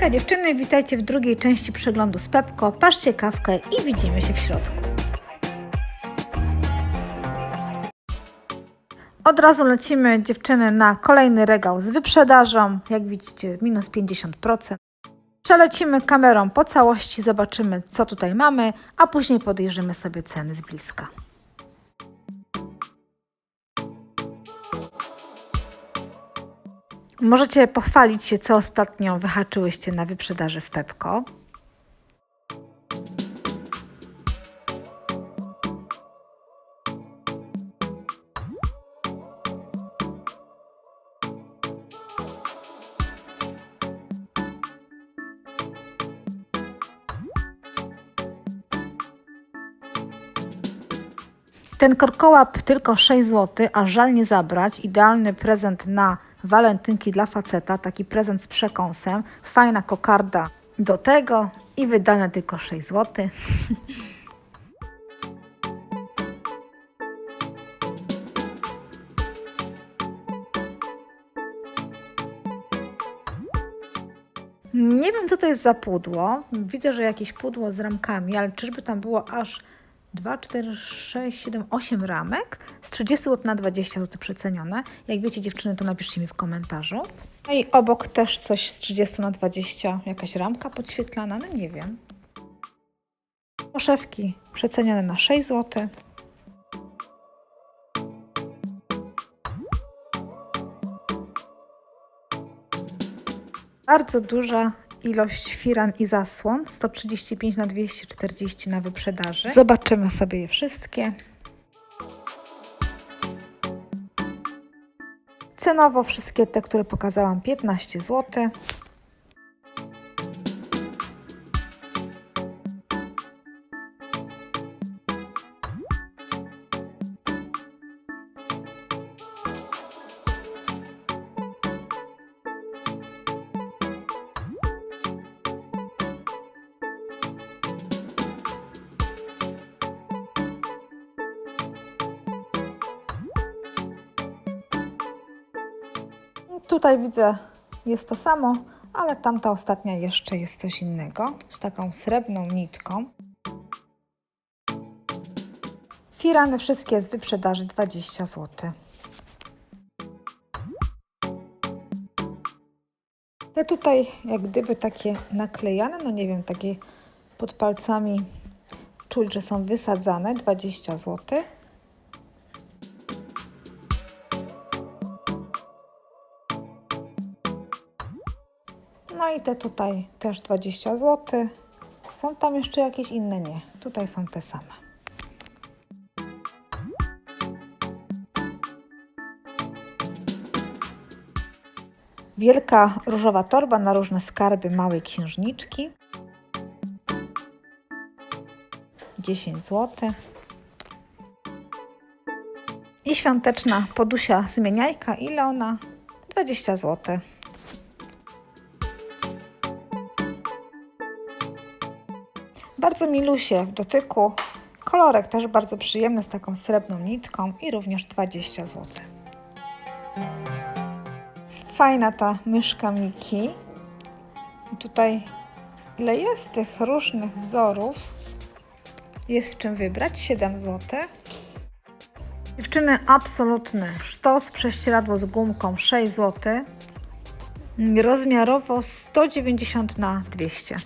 Hejka dziewczyny, witajcie w drugiej części przeglądu z Pepko. Paszcie kawkę i widzimy się w środku. Od razu lecimy dziewczyny na kolejny regał z wyprzedażą. Jak widzicie, minus 50%. Przelecimy kamerą po całości, zobaczymy co tutaj mamy, a później podejrzymy sobie ceny z bliska. Możecie pochwalić się, co ostatnio wyhaczyłyście na wyprzedaży w Pepko. Ten korkołap tylko 6 zł, a żal nie zabrać. Idealny prezent na walentynki dla faceta, taki prezent z przekąsem. Fajna kokarda do tego i wydane tylko 6 zł. Nie wiem, co to jest za pudło. Widzę, że jakieś pudło z ramkami, ale czyżby tam było aż 2, 4, 6, 7, 8 ramek z 30 zł na 20 zł przecenione. Jak wiecie dziewczyny, to napiszcie mi w komentarzu. No i obok też coś z 30 na 20, jakaś ramka podświetlana, no nie wiem. Poszewki przecenione na 6 zł. Bardzo duża ilość firan i zasłon 135 na 240 na wyprzedaży. Zobaczymy sobie je wszystkie. Cenowo wszystkie te, które pokazałam 15 zł. Tutaj widzę, jest to samo, ale tamta ostatnia jeszcze jest coś innego, z taką srebrną nitką. Firany wszystkie z wyprzedaży 20 zł. Te tutaj jak gdyby takie naklejane, no nie wiem, takie pod palcami czuć, że są wysadzane, 20 zł. I te tutaj też 20 zł. Są tam jeszcze jakieś inne? Nie. Tutaj są te same. Wielka różowa torba na różne skarby małej księżniczki. 10 zł. I świąteczna podusia zmieniajka. Ile ona? 20 zł. Bardzo milusie w dotyku. Kolorek też bardzo przyjemny z taką srebrną nitką i również 20 zł. Fajna ta myszka Miki. Tutaj ile jest tych różnych wzorów. Jest w czym wybrać. 7 zł. Dziewczyny, absolutny sztos, prześcieradło z gumką 6 zł. Rozmiarowo 190 na 200.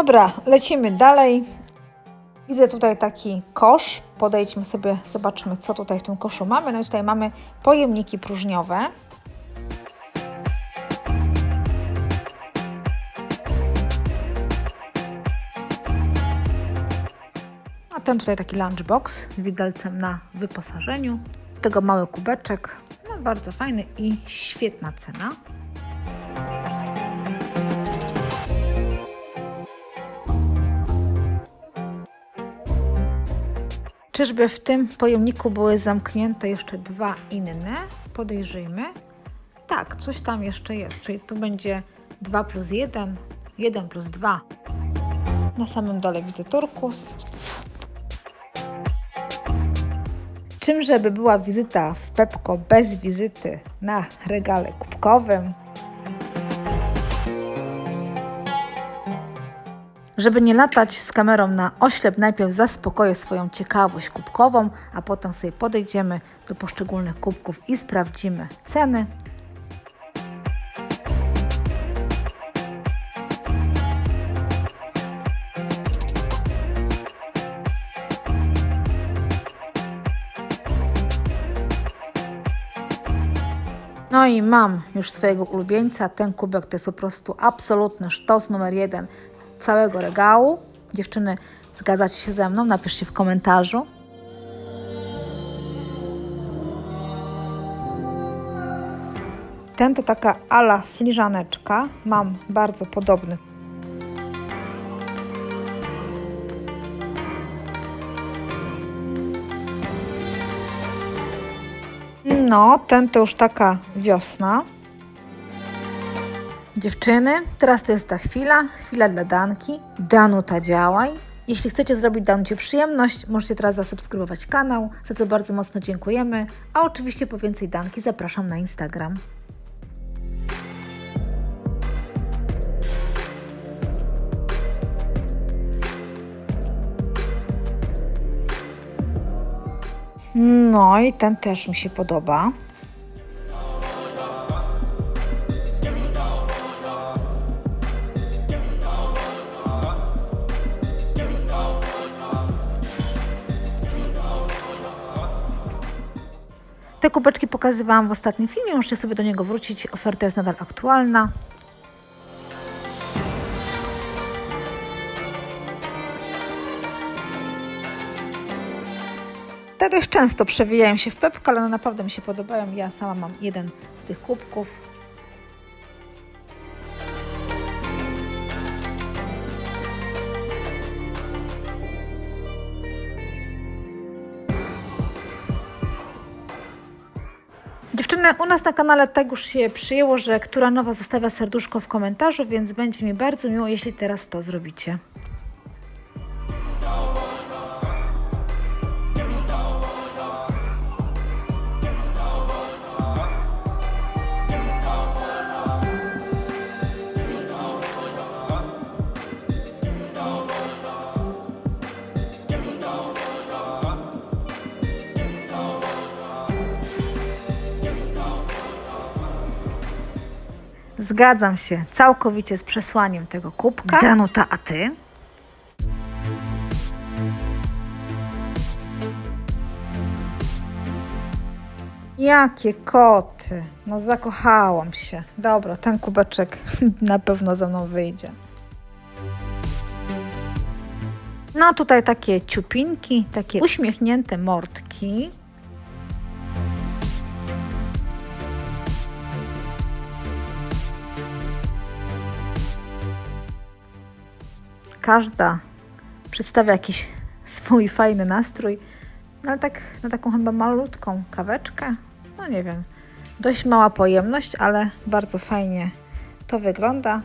Dobra, lecimy dalej. Widzę tutaj taki kosz. Podejdźmy sobie, zobaczmy, co tutaj w tym koszu mamy. No i tutaj mamy pojemniki próżniowe. A ten tutaj taki lunchbox z widelcem na wyposażeniu. Tego mały kubeczek. No, bardzo fajny i świetna cena. Czyżby w tym pojemniku były zamknięte jeszcze dwa inne? Podejrzyjmy. Tak, coś tam jeszcze jest, czyli tu będzie 2 plus 1, 1 plus 2. Na samym dole widzę turkus. Czym żeby była wizyta w Pepko bez wizyty na regale kubkowym? Żeby nie latać z kamerą na oślep, najpierw zaspokoję swoją ciekawość kubkową, a potem sobie podejdziemy do poszczególnych kubków i sprawdzimy ceny. No i mam już swojego ulubieńca. Ten kubek to jest po prostu absolutny sztos numer jeden całego regału. Dziewczyny, zgadzacie się ze mną? Napiszcie w komentarzu. Ten to taka ala filiżaneczka. Mam bardzo podobny. No, ten to już taka wiosna. Dziewczyny, teraz to jest ta chwila, chwila dla Danki. Danuta działaj. Jeśli chcecie zrobić Danucie przyjemność, możecie teraz zasubskrybować kanał, za co bardzo mocno dziękujemy. A oczywiście po więcej Danki zapraszam na Instagram. No i ten też mi się podoba. Te kubeczki pokazywałam w ostatnim filmie, możecie sobie do niego wrócić. Oferta jest nadal aktualna. Te dość często przewijają się w pepkę, ale naprawdę mi się podobają. Ja sama mam jeden z tych kubków. Dziewczyny, u nas na kanale tak już się przyjęło, że która nowa zostawia serduszko w komentarzu, więc będzie mi bardzo miło, jeśli teraz to zrobicie. Zgadzam się całkowicie z przesłaniem tego kubka. Danuta, a ty? Jakie koty! No zakochałam się. Dobra, ten kubeczek na pewno ze mną wyjdzie. No tutaj takie ciupinki, takie uśmiechnięte mordki. Każda przedstawia jakiś swój fajny nastrój, no ale tak na taką chyba malutką kaweczkę, no nie wiem, dość mała pojemność, ale bardzo fajnie to wygląda.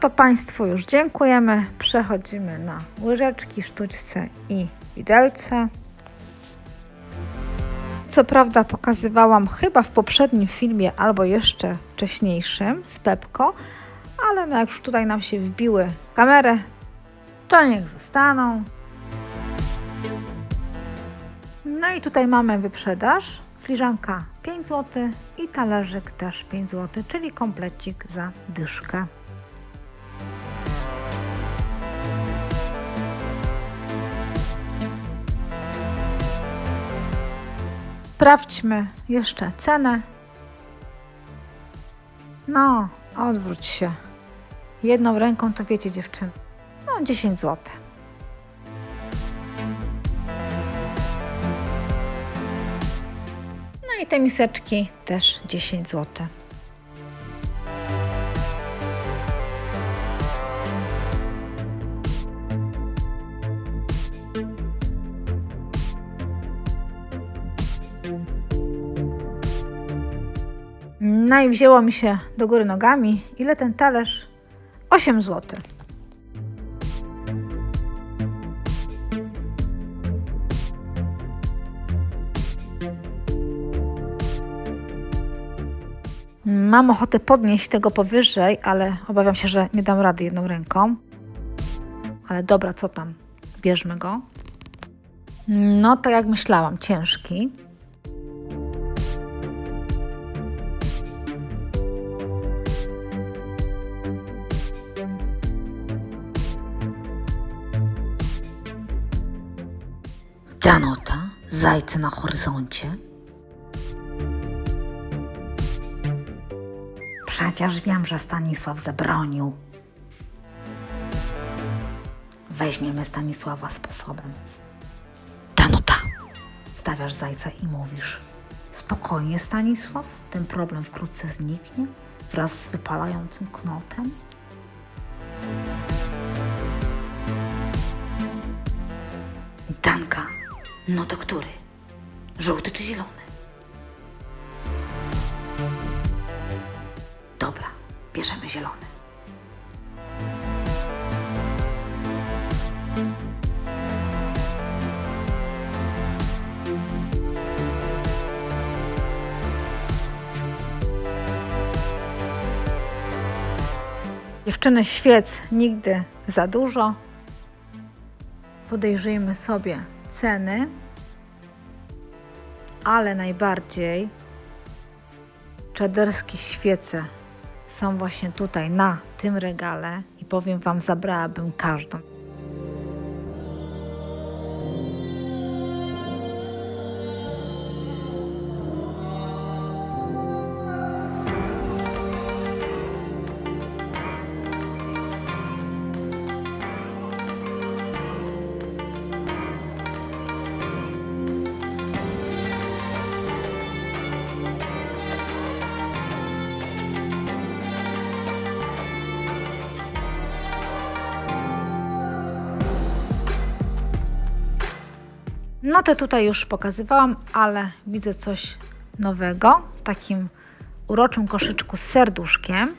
To Państwu już dziękujemy. Przechodzimy na łyżeczki, sztućce i widelce. Co prawda pokazywałam chyba w poprzednim filmie albo jeszcze wcześniejszym z Pepko, ale no jak już tutaj nam się wbiły kamerę, to niech zostaną. No i tutaj mamy wyprzedaż. Filiżanka 5 zł i talerzyk też 5 zł, czyli komplecik za dyszkę. Sprawdźmy jeszcze cenę. No, odwróć się. Jedną ręką to wiecie dziewczyny. No, 10 zł. No i te miseczki też 10 zł. No i wzięło mi się do góry nogami. Ile ten talerz? 8 zł. Mam ochotę podnieść tego powyżej, ale obawiam się, że nie dam rady jedną ręką. Ale dobra, co tam? Bierzmy go. No, tak jak myślałam, ciężki. Danuta, zajce na horyzoncie. Przecież wiem, że Stanisław zabronił. Weźmiemy Stanisława sposobem. Danuta, stawiasz zajca i mówisz. Spokojnie, Stanisław, ten problem wkrótce zniknie wraz z wypalającym knotem. No to który? Żółty czy zielony? Dobra, bierzemy zielony. Dziewczyny, świec nigdy za dużo. Podejrzyjmy sobie ceny, ale najbardziej czaderskie świece są właśnie tutaj na tym regale i powiem Wam, zabrałabym każdą. No to tutaj już pokazywałam, ale widzę coś nowego w takim uroczym koszyczku z serduszkiem.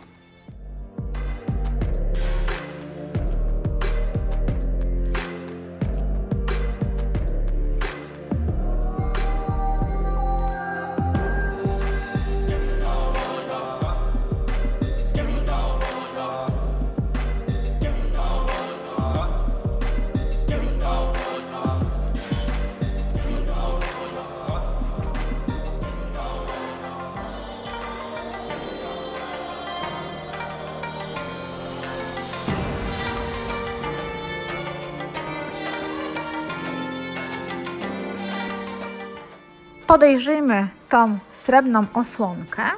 Podejrzyjmy tą srebrną osłonkę.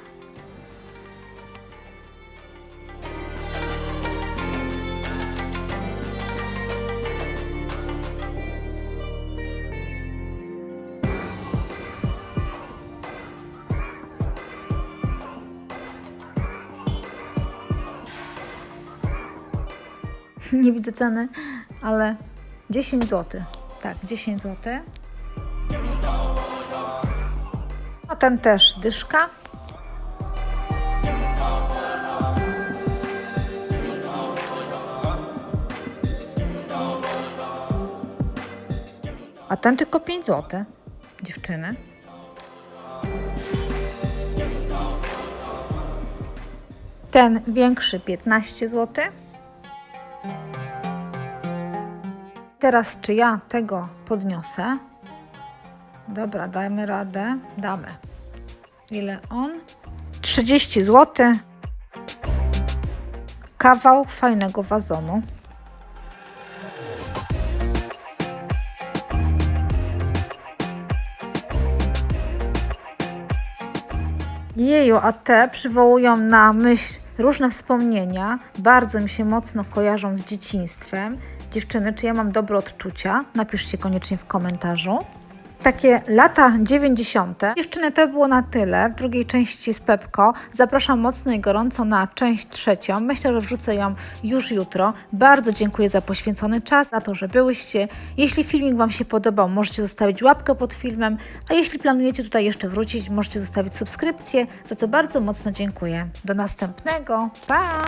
Nie widzę ceny, ale 10 zł. Tak, 10 zł. Ten też dyszka. A ten tylko 5 zł, dziewczyny. Ten większy 15 zł. Teraz czy ja tego podniosę? Dobra, dajmy radę. Damy. Ile on? 30 zł. Kawał fajnego wazonu. Jeju, a te przywołują na myśl różne wspomnienia. Bardzo mi się mocno kojarzą z dzieciństwem. Dziewczyny, czy ja mam dobre odczucia? Napiszcie koniecznie w komentarzu. Takie lata 90. Dziewczyny, to było na tyle w drugiej części z Pepko. Zapraszam mocno i gorąco na część trzecią. Myślę, że wrzucę ją już jutro. Bardzo dziękuję za poświęcony czas, za to, że byłyście. Jeśli filmik Wam się podobał, możecie zostawić łapkę pod filmem, a jeśli planujecie tutaj jeszcze wrócić, możecie zostawić subskrypcję, za co bardzo mocno dziękuję. Do następnego. Pa!